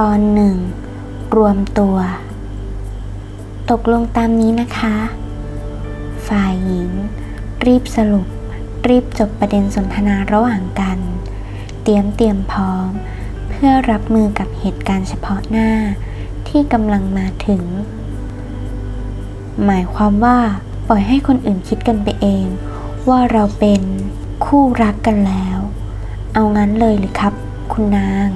ตอนหนึ่งรวมตัว ตกลงตามนี้นะคะ ฝ่ายหญิง รีบสรุป รีบจบประเด็นสนทนาระหว่างกัน เตรียมเตรียมพร้อม เพื่อรับมือกับเหตุการณ์เฉพาะหน้าที่กำลังมาถึง หมายความว่าปล่อยให้คนอื่นคิดกันไปเอง ว่าเราเป็นคู่รักกันแล้ว เอางั้นเลยหรือครับ คุณนาง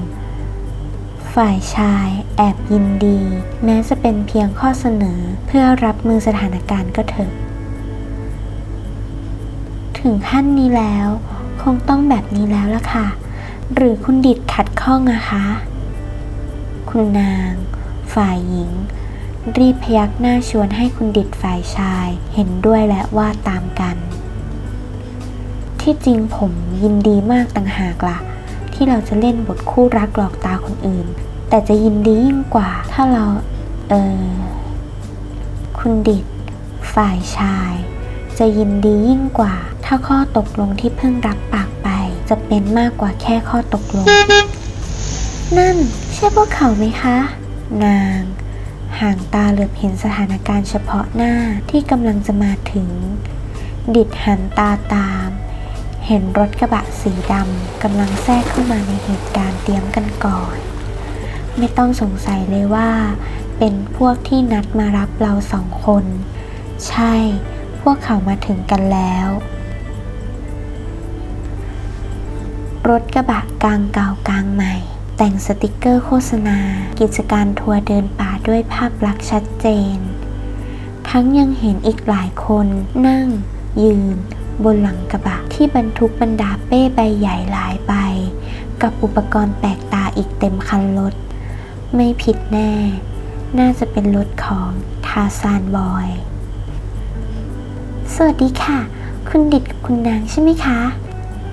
ฝ่ายชาย แอบยินดี แม้จะเป็นเพียงข้อเสนอเพื่อรับมือสถานการณ์ก็เถอะ ถึงขั้นนี้แล้ว คงต้องแบบนี้แล้วล่ะค่ะ หรือคุณดิดขัดข้องอะคะ คุณนาง ฝ่ายหญิง รีบพยักหน้าชวนให้คุณดิดฝ่ายชาย เห็นด้วยและว่าตามกัน ที่จริงผมยินดีมากต่างหากล่ะ ที่เราจะเล่นบทคู่รักหลอกตาคนอื่น แต่จะยินดียิ่งกว่า ถ้าเรา เออคุณดิดฝ่ายชาย จะยินดียิ่งกว่า ถ้าข้อตกลงที่เพิ่งรับปากไป จะเป็นมากกว่าแค่ข้อตกลง นั่นใช่พวกเขาไหมคะ นางห่างตาเหลือบเห็นสถานการณ์เฉพาะหน้าที่กำลังจะมาถึง ดิดหันตาตาม เห็นรถกระบะสีดำกำลังแทรกเข้ามาในเหตุการณ์เตรียมกันก่อน ไม่ต้องสงสัยเลยว่า เป็นพวกที่นัดมารับเราสองคน ใช่ พวกเขามาถึงกันแล้ว รถกระบะกลางเก่ากลางใหม่ แต่งสติกเกอร์โฆษณา กิจการทัวร์เดินป่าด้วยภาพลักษณ์ชัดเจน ทั้งยังเห็นอีกหลายคนนั่ง ยืน บนหลังกระบะที่บรรทุกบรรดาเป้ใบใหญ่หลายใบ กับอุปกรณ์แปลกตาอีกเต็มคันรถ ไม่ผิดแน่ น่าจะเป็นรถของทาซานบอย สวัสดีค่ะ คุณดิดกับคุณนางใช่ไหมคะ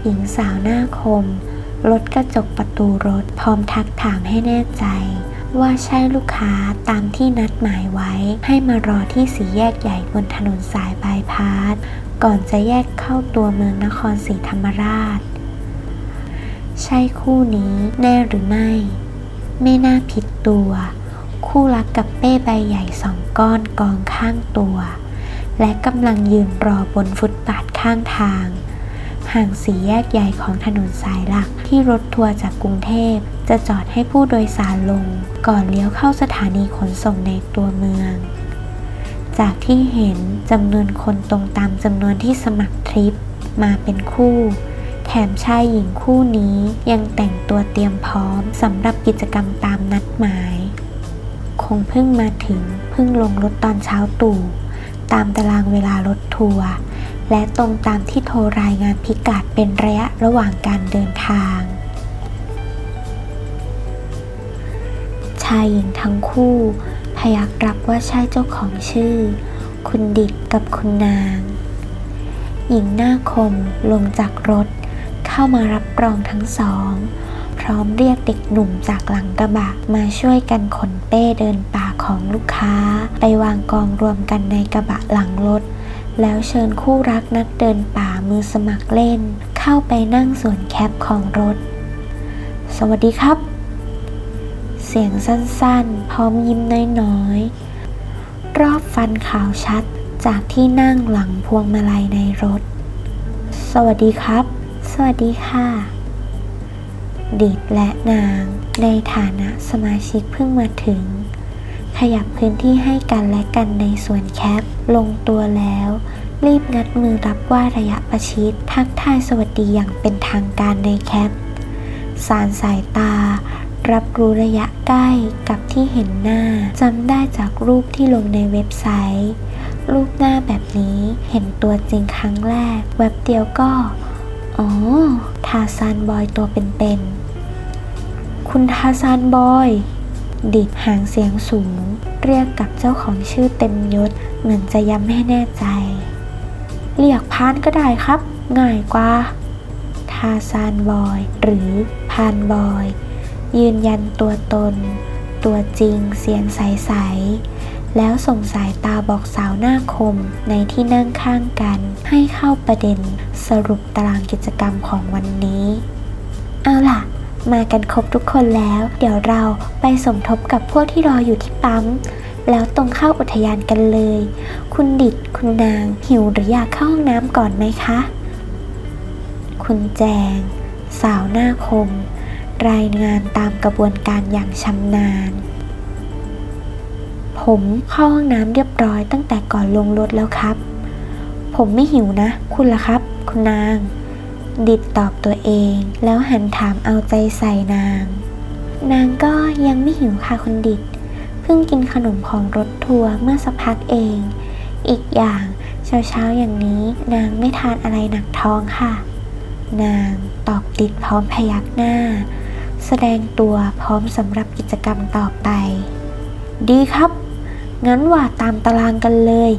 หญิงสาวหน้าคมรถกระจกประตูรถพร้อมทักถามให้แน่ใจ ว่าใช่ลูกค้าตามที่นัดหมายไว้ ให้มารอที่สีแยกใหญ่บนถนนสายบายพาส ก่อนจะแยกเข้าตัวเมืองนครศรีธรรมราช ใช่คู่นี้แน่หรือไม่ ไม่น่าผิดตัว คู่รักกับเป้ใบใหญ่สองก้อนกองข้างตัว และกำลังยืนรอบนฟุตบาทข้างทาง ห่างสีแยกใหญ่ของถนนสายหลักที่รถทัวร์จากกรุงเทพ จะจอดให้ผู้โดยสารลง ก่อนเลี้ยวเข้าสถานีขนส่งในตัวเมือง จากที่เห็นจำนวนคนตรงตามจำนวนที่สมัครทริปมาเป็นคู่ แถมชายหญิงคู่นี้ยังแต่งตัวเตรียมพร้อมสำหรับกิจกรรมตามนัดหมาย คงเพิ่งมาถึงเพิ่งลงรถตอนเช้าตู่ตามตารางเวลารถทัวร์และตรงตามที่โทรรายงานพิกัดเป็นระยะระหว่างการเดินทาง ชายหญิงทั้งคู่ ยักรับว่าใช่เจ้าของชื่อ คุณดิดกับคุณนาง หญิงหน้าคมลงจากรถ เข้ามารับรองทั้งสอง พร้อมเรียกเด็กหนุ่มจากหลังกระบะมาช่วยกันขนเป้เดินป่าของลูกค้า ไปวางกองรวมกันในกระบะหลังรถ แล้วเชิญคู่รักนักเดินป่ามือสมัครเล่น เข้าไปนั่งส่วนแคปของรถ สวัสดีครับ สียงสั้นๆ พร้อมยิ้มน้อยๆ รอบฟันขาวชัดจากที่นั่งหลังพวงมาลัยในรถ สวัสดีครับ สวัสดีค่ะ ดิดและนางในฐานะสมาชิกเพิ่งมาถึง ขยับพื้นที่ให้กันและกันในส่วนแคปลงตัวแล้ว รีบงัดมือรับว่าระยะประชิดทักทายสวัสดีอย่างเป็นทางการในแคปสารสายตา รับรู้ระยะใกล้กับที่เห็นหน้าจำได้จากรูปที่ลงในเว็บไซต์ รูปหน้าแบบนี้เห็นตัวจริงครั้งแรก แวบเดียวก็ อ๋อ ทาซานบอยตัวเป็นๆ คุณทาซานบอย ดิดหางเสียงสูง เรียกกับเจ้าของชื่อเต็มยศ เหมือนจะย้ำให้แน่ใจ เรียกพานก็ได้ครับ ง่ายกว่า ทาซานบอย หรือพานบอย ยืนยันตัวตน ตัวจริงเสียงใส ๆ แล้วส่งสายตาบอกสาวหน้าคมในที่นั่งข้างกัน ให้เข้าประเด็นสรุปตารางกิจกรรมของวันนี้ เอาล่ะ มากันครบทุกคนแล้ว เดี๋ยวเราไปสมทบกับพวกที่รออยู่ที่ปั๊มแล้วตรงเข้าอุทยานกันเลย คุณดิดคุณนางหิวหรืออยากเข้าห้องน้ำก่อนไหมคะ คุณแจง สาวหน้าคม รายงานตามกระบวนการอย่างชำนาญ ผมเข้าห้องน้ำเรียบร้อยตั้งแต่ก่อนลงรถแล้วครับ ผมไม่หิวนะ คุณล่ะครับ คุณนาง ดิดตอบตัวเองแล้วหันถามเอาใจใส่นาง นางก็ยังไม่หิวค่ะคุณดิดเพิ่งกินขนมของรถทัวร์เมื่อสักพักเอง อีกอย่างเช้าๆอย่างนี้นางไม่ทานอะไรหนักท้องค่ะ นางตอบติดพร้อมพยักหน้า แสดงตัวพร้อมสำหรับกิจกรรมต่อไป ดีครับ งั้นว่าตามตารางกันเลย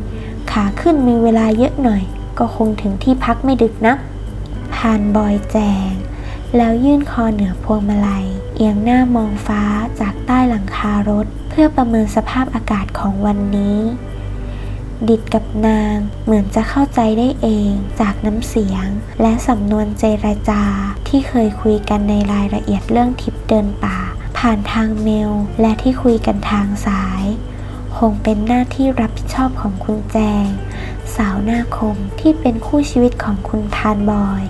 ขาขึ้นมีเวลาเยอะหน่อย ก็คงถึงที่พักไม่ดึกนะพานบอยแจง แล้วยื่นคอเหนือพวงมาลัย เอียงหน้ามองฟ้าจากใต้หลังคารถ เพื่อประเมินสภาพอากาศของวันนี้ ดิดกับนาง เหมือนจะเข้าใจได้เองจากน้ำเสียง และสำนวนเจรจาที่เคยคุยกันในรายละเอียดเรื่องทิปเดินป่า ผ่านทางเมล และที่คุยกันทางสาย คงเป็นหน้าที่รับผิดชอบของคุณแจง สาวหน้าคมที่เป็นคู่ชีวิตของคุณทานบอย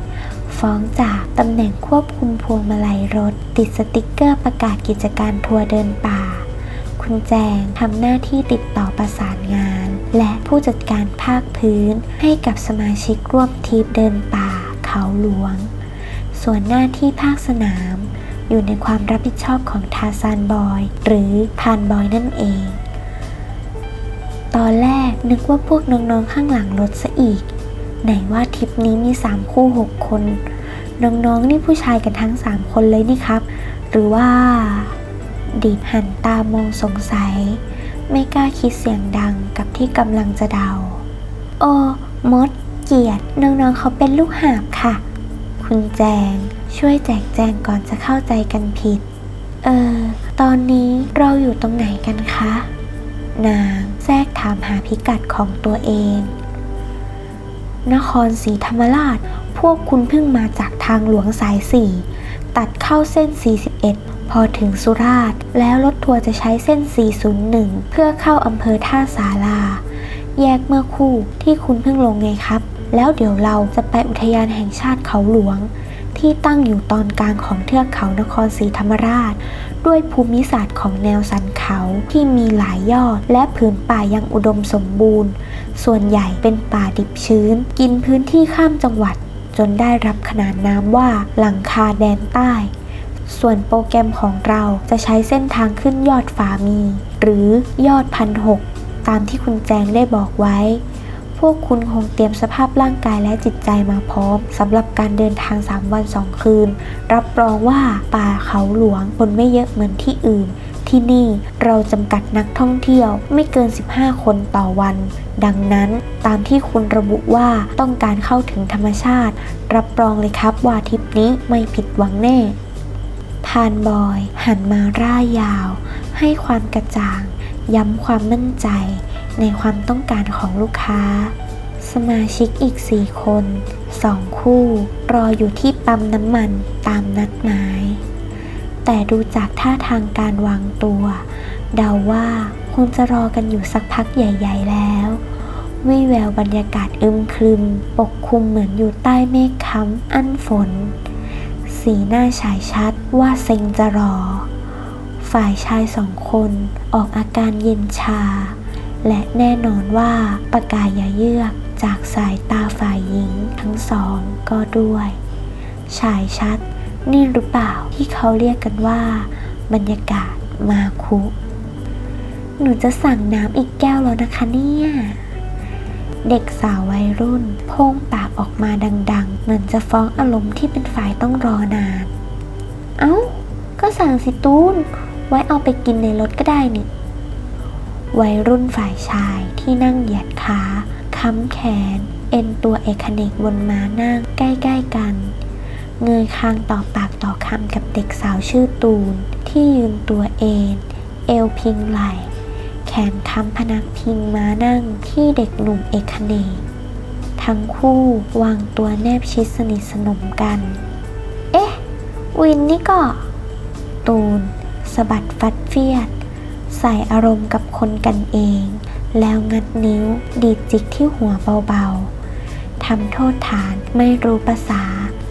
ฟ้องจากตำแหน่งควบคุมพวงมาลัยรถ ติดสติกเกอร์ประกาศกิจการทัวร์เดินป่า คุณแจงทำหน้าที่ติดต่อประสานงาน และผู้จัดการภาคพื้นให้กับสมาชิกร่วมทริปเดินป่าเขาหลวง ส่วนหน้าที่ภาคสนาม อยู่ในความรับผิดชอบของทาซานบอย หรือพานบอยนั่นเอง ตอนแรกนึกว่าพวกน้องๆข้างหลังรถซะอีก ไหนว่าทริปนี้มี 3 คู่ 6 คน น้องๆนี่ผู้ชายกันทั้ง 3 คนเลยนี่ครับ หรือว่าดีดหันตามองสงสัย ไม่กล้าคิดเสียงดังกับที่กำลังจะเดา โอ้ มด เกียรติน้องๆเขาเป็นลูกหาบค่ะ คุณแจง ช่วยแจกแจงก่อนจะเข้าใจกันผิด เออ ตอนนี้เราอยู่ตรงไหนกันคะ นางแทรกถามหาพิกัดของตัวเอง นครศรีธรรมราช พวกคุณเพิ่งมาจากทางหลวงสายสี่ ตัดเข้าเส้น 41 พอถึงสุราษฎร์แล้วรถทัวร์จะใช้เส้น 401 เพื่อเข้าอำเภอท่าสารา แยกเมื่อคู่ที่คุณเพิ่งลงไงครับ แล้วเดี๋ยวเราจะไปอุทยานแห่งชาติเขาหลวง ที่ตั้งอยู่ตอนกลางของเทือกเขานครศรีธรรมราช ด้วยภูมิศาสตร์ของแนวสันเขาที่มีหลายยอด และผืนป่ายังอุดมสมบูรณ์ ส่วนใหญ่เป็นป่าดิบชื้น กินพื้นที่ข้ามจังหวัด จนได้รับขนานนามว่าหลังคาแดนใต้ ส่วนโปรแกรมของเราจะใช้เส้นทางขึ้นยอดฝามี หรือยอดพันหกตามที่คุณแจงได้บอกไว้ พวกคุณคงเตรียมสภาพร่างกายและจิตใจมาพร้อมสำหรับการเดินทาง 3 วัน 2 คืน รับรองว่าป่าเขาหลวงคนไม่เยอะเหมือนที่อื่น ที่นี่เราจำกัดนักท่องเที่ยวไม่เกิน 15 คนต่อวัน ดังนั้นตามที่คุณระบุว่าต้องการเข้าถึงธรรมชาติ รับรองเลยครับว่าทริปนี้ไม่ผิดหวังแน่านบอยหันมาร่ายยาว ให้ความกระจ่าง ย้ำความมั่นใจ ในความต้องการของลูกค้า สมาชิกอีกสี่คนสองคู่ รออยู่ที่ปั๊มน้ำมันตามนัดหมาย แต่ดูจากท่าทางการวางตัว เดาว่าคงจะรอกันอยู่สักพักใหญ่ ๆ แล้ววิแววบรรยากาศอึมครึม ปกคลุมเหมือนอยู่ใต้เมฆค้ำอั้นฝน สีหน้าฉายชัดว่าเซ็งจะรอ ฝ่ายชายสองคนออกอาการเย็นชา และแน่นอนว่าประกายยาเยือกจากสายตาฝ่ายหญิงทั้งสองก็ด้วย ฉายชัดนี่หรือเปล่าที่เขาเรียกกันว่า บรรยากาศมาคุ หนูจะสั่งน้ำอีกแก้วแล้วนะคะเนี่ย เด็กสาววัยรุ่นพ่งปากออกมาดัง ๆ เหมือนจะฟ้องอารมณ์ที่เป็นฝ่ายต้องรอนาน เอ้า ก็สั่งสิตูน ไว้เอาไปกินในรถก็ได้นี่ วัยรุ่นฝ่ายชายที่นั่งเหยียดขาค้ำแขน เอ็นตัวเอกเนกบนม้านั่งใกล้ๆกัน เงยคางต่อปากต่อคำกับเด็กสาวชื่อตูน ที่ยืนตัวเอนเอวพิงไหล่ แขนคำพนักพิงม้านั่งที่เด็กหนุ่มเอกเนกทั้งคู่วางตัวแนบชิดสนิทสนมกัน เอ๊ะ วินนี่ก็ ตูนสะบัดฟัดเฟียด ใส่อารมณ์กับคนกันเอง แล้วงัดนิ้วดีดจิกที่หัวเบาๆทำโทษฐานไม่รู้ภาษา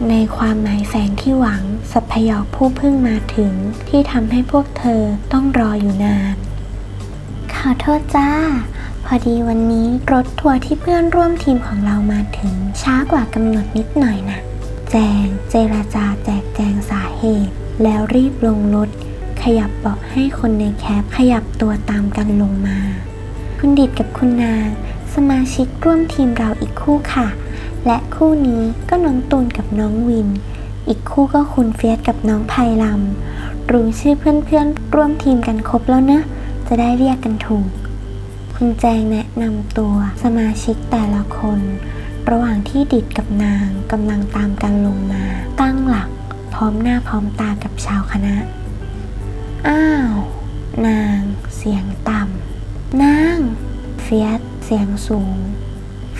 ในความหมายแฝงที่หวังสัพยอกผู้เพิ่งมาถึงที่ทำให้พวกเธอต้องรออยู่นาน อโทษจ้า พอดีวันนี้รถทัวร์ที่เพื่อนร่วมทีมของเรามาถึง ช้ากว่ากำหนดนิดหน่อยนะ แจงเจราจาแจกแจงสาเหตุ แล้วรีบลงรถ ขยับเบาะให้คนในแคปขยับตัวตามกันลงมา คุณดิดกับคุณนาง สมาชิกร่วมทีมเราอีกคู่ค่ะ และคู่นี้ก็น้องตูนกับน้องวิน อีกคู่ก็คุณเฟียสกับน้องไพลำรู้ชื่อเพื่อนๆร่วมทีมกันครบแล้วเนะ จะได้เรียกกันถูก คุณแจงแนะนำตัวสมาชิกแต่ละคน ระหว่างที่ดิดกับนางกำลังตามกันลงมา ตั้งหลักพร้อมหน้าพร้อมตากับชาวคณะ อ้าว นางเสียงต่ำนางเฟียสเสียงสูง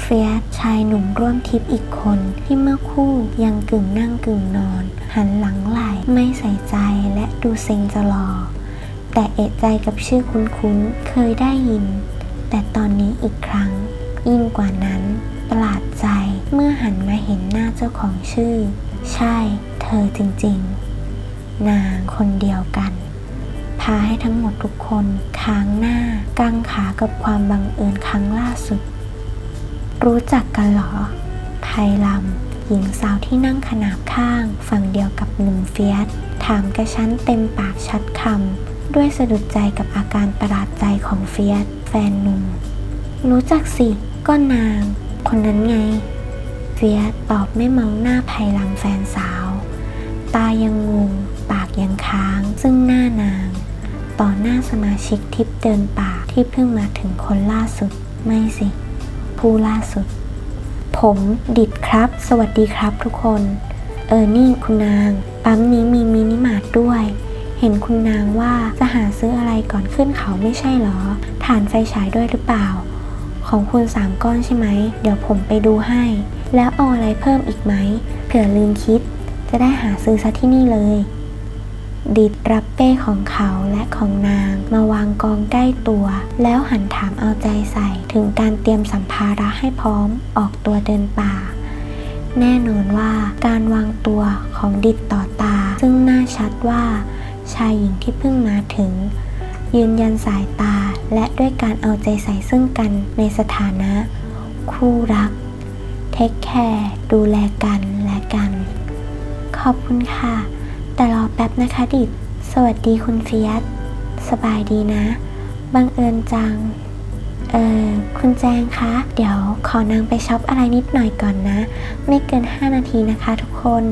เฟียสชายหนุ่มร่วมทริปอีกคนที่เมื่อคู่ยังกึ่งนั่งกึ่งนอน หันหลังไหลไม่ใส่ใจและดูเซ็งจะรอ แต่เอะใจกับชื่อคุ้นๆ เคยได้ยิน แต่ตอนนี้อีกครั้ง ยิ่งกว่านั้น ประหลาดใจเมื่อหันมาเห็นหน้าเจ้าของชื่อ ใช่ เธอจริงๆ นางคนเดียวกัน พาให้ทั้งหมดทุกคนค้างหน้ากังขากับความบังเอิญครั้งล่าสุด รู้จักกันเหรอ ไพลำหญิงสาวที่นั่งขนาบข้าง ฝั่งเดียวกับหนุ่มเฟียสถามกระชั้นเต็มปากชัดคำ ด้วยสะดุดใจกับอาการประหลาดใจของเฟียสแฟนหนุ่ม รู้จักสิ ก็นาง คนนั้นไง เฟียสตอบไม่มองหน้าไพลำแฟนสาว ตายังงง ปากยังค้าง ซึ่งหน้านาง ต่อหน้าสมาชิกทิปเดินป่าที่เพิ่งมาถึงคนล่าสุด ไม่สิ ผู้ล่าสุด ผมดิดครับ สวัสดีครับทุกคน เออนี่คุณนาง ปั๊มนี้มีมินิมาร์ทด้วย เห็นคุณนางว่าจะหาซื้ออะไรก่อนขึ้นเขาไม่ใช่เหรอ ฐานไฟฉายด้วยหรือเปล่า ของคุณสามก้อนใช่ไหม เดี๋ยวผมไปดูให้ แล้วเอาอะไรเพิ่มอีกไหม เผื่อลืมคิด จะได้หาซื้อซะที่นี่เลย ดิดรับเป้ของเขาและของนางมาวางกองใกล้ตัว แล้วหันถามเอาใจใส่ถึงการเตรียมสัมภาระให้พร้อมออกตัวเดินป่าแน่นอนว่าการวางตัวของดิดต่อตา ซึ่งน่าชัดว่า ชายหญิงที่เพิ่งมาถึง ยืนยันสายตาและด้วยการเอาใจใส่ซึ่งกันในสถานะ คู่รัก เทคแคร์ดูแลกันและกัน ขอบคุณค่ะ แต่รอแป๊บนะคะดิด สวัสดีคุณเฟียสสบายดีนะ บังเอิญจัง เออคุณแจงคะ เดี๋ยวขอนางไปช็อปอะไรนิดหน่อยก่อนนะ ไม่เกิน 5 นาทีนะคะทุกคน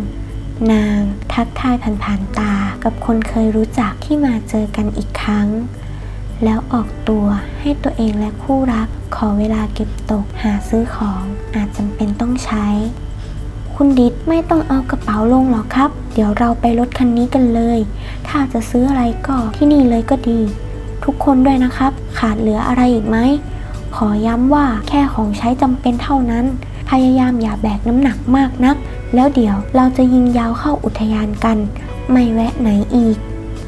นาง ทักทายผ่านๆตากับคนเคยรู้จักที่มาเจอกันอีกครั้ง แล้วออกตัวให้ตัวเองและคู่รักขอเวลาเก็บตกหาซื้อของอาจจำเป็นต้องใช้ คุณดิดไม่ต้องเอากระเป๋าลงหรอกครับ เดี๋ยวเราไปรถคันนี้กันเลย ถ้าจะซื้ออะไรก็ที่นี่เลยก็ดี ทุกคนด้วยนะครับ ขาดเหลืออะไรอีกไหมขอย้ำว่าแค่ของใช้จำเป็นเท่านั้น พยายามอย่าแบกน้ำหนักมากนัก แล้วเดี๋ยวเราจะยิงยาวเข้าอุทยานกัน ไม่แวะไหนอีก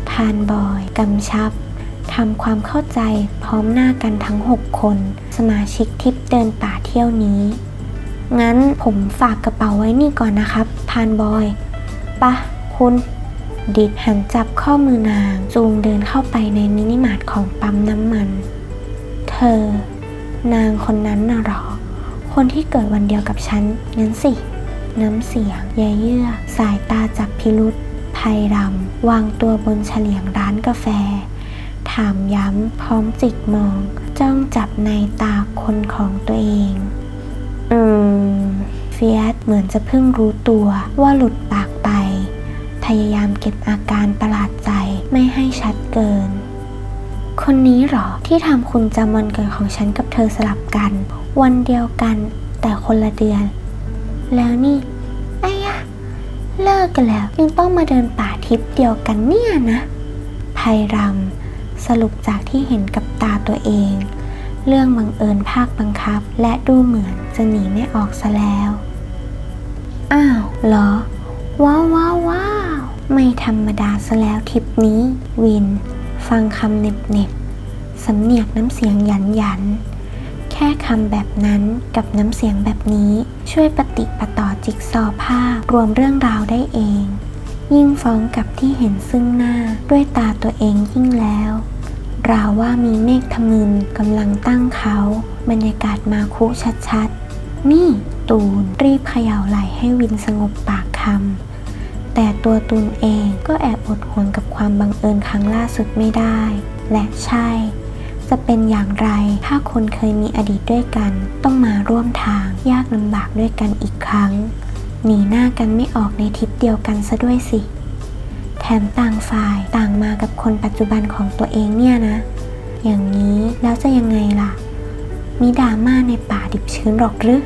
พานบอยกำชับทำความเข้าใจพร้อมหน้ากันทั้ง 6 คน สมาชิกทริปเดินป่าเที่ยวนี้ งั้นผมฝากกระเป๋าไว้นี่ก่อนนะครับ พานบอยปะคุณ ดิดหันจับข้อมือนางจูงเดินเข้าไปในมินิมาร์ทของปั๊มน้ำมัน เธอ นางคนนั้นน่ะหรอ คนที่เกิดวันเดียวกับฉันงั้นสิ น้ำเสียงเยเยื่อ สายตาจับพิรุษภัยรำวางตัวบนเฉลียงร้านกาแฟ ถามย้ำพร้อมจิกมอง จ้องจับในตาคนของตัวเอง อืม เฟียสเหมือนจะเพิ่งรู้ตัวว่าหลุดปากไป พยายามเก็บอาการประหลาดใจไม่ให้ชัดเกิน คนนี้หรอที่ทำคุณจำวันเกิดของฉันกับเธอสลับกัน วันเดียวกันแต่คนละเดือน แล้วนี่ไอ้ยะเลิกกันแล้วยังต้องมาเดินป่าทิพย์เดียวกันเนี่ยนะภัยรำสรุปจากที่เห็นกับตาตัวเอง เรื่องบังเอิญภาคบังคับ และดูเหมือนจะหนีไม่ออกซะแล้ว อ้าวเหรอ ว้าวว้าวว้าวไม่ธรรมดาซะแล้วทริปนี้ วิน ฟังคำเหน็บเน็บๆสำเนียกน้ำเสียงหยันหยันๆแค่คำแบบนั้นกับน้ำเสียงแบบนี้ ช่วยปฏิปต่อจิ๊กซอภาพรวมเรื่องราวได้เอง ยิ่งฟ้องกับที่เห็นซึ่งหน้าด้วยตาตัวเองยิ่งแล้วราวว่ามีเมฆทะมึนกำลังตั้งเขา บรรยากาศมาคุชัดๆ นี่ตูนรีบเขย่าไหลให้วินสงบปากคำแต่ตัวตูนเองก็แอบอดหวนกับความบังเอิญครั้งล่าสุดไม่ได้ และใช่ จะเป็นอย่างไร ถ้าคนเคยมีอดีตด้วยกัน ต้องมาร่วมทางยากลำบากด้วยกันอีกครั้ง หนีหน้ากันไม่ออกในทริปเดียวกันซะด้วยสิ แถมต่างฝ่ายต่างมากับคนปัจจุบันของตัวเองเนี่ยนะ อย่างนี้แล้วจะยังไงล่ะ มีดราม่าในป่าดิบชื้นหรอกหรือ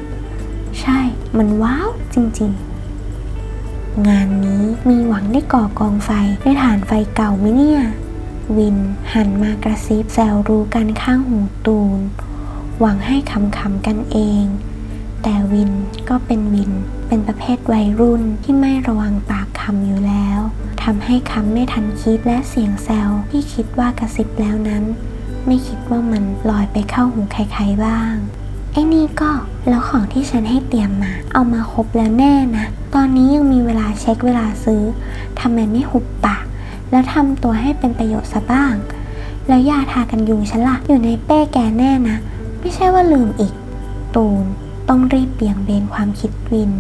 ใช่ มันว้าวจริงๆงานนี้มีหวังได้ก่อกองไฟได้ฐานไฟเก่าไหมเนี่ย วินหันมากระซิบแซวรู้กันข้างหูตูน หวังให้คำๆกันเอง แต่วินก็เป็นวิน เป็นประเภทวัยรุ่นที่ไม่ระวังปากคำอยู่แล้วทำให้คำไม่ทันคิดและเสียงแซวที่คิดว่ากระซิบแล้วนั้น ไม่คิดว่ามันลอยไปเข้าหูใครๆบ้างไอ้นี่ก็แล้วของที่ฉันให้เตรียมมา เอามาครบแล้วแน่นะ ตอนนี้ยังมีเวลาเช็คเวลาซื้อทำไมไม่หุบปาก แล้วทำตัวให้เป็นประโยชน์ซะบ้าง แล้วยาทากันยุงฉันล่ะ อยู่ในเป้แกแน่นะ ไม่ใช่ว่าลืมอีก ตูนต้องรีบเบี่ยงเบนความคิดวิน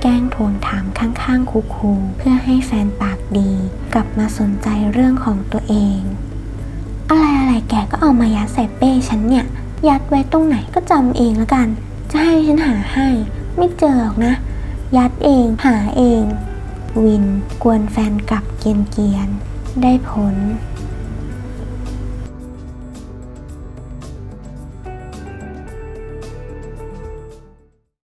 แกล้งทวงถามข้างๆคูๆเพื่อให้แฟนปากดี กลับมาสนใจเรื่องของตัวเอง อะไรอะไรแกก็เอามายัดใส่เป้ฉันเนี่ย ยัดไว้ตรงไหนก็จำเองแล้วกัน จะให้ฉันหาให้ ไม่เจอหรอกนะ ยัดเองหาเอง วิน กวนแฟนกลับเกียนเกียน ได้ผล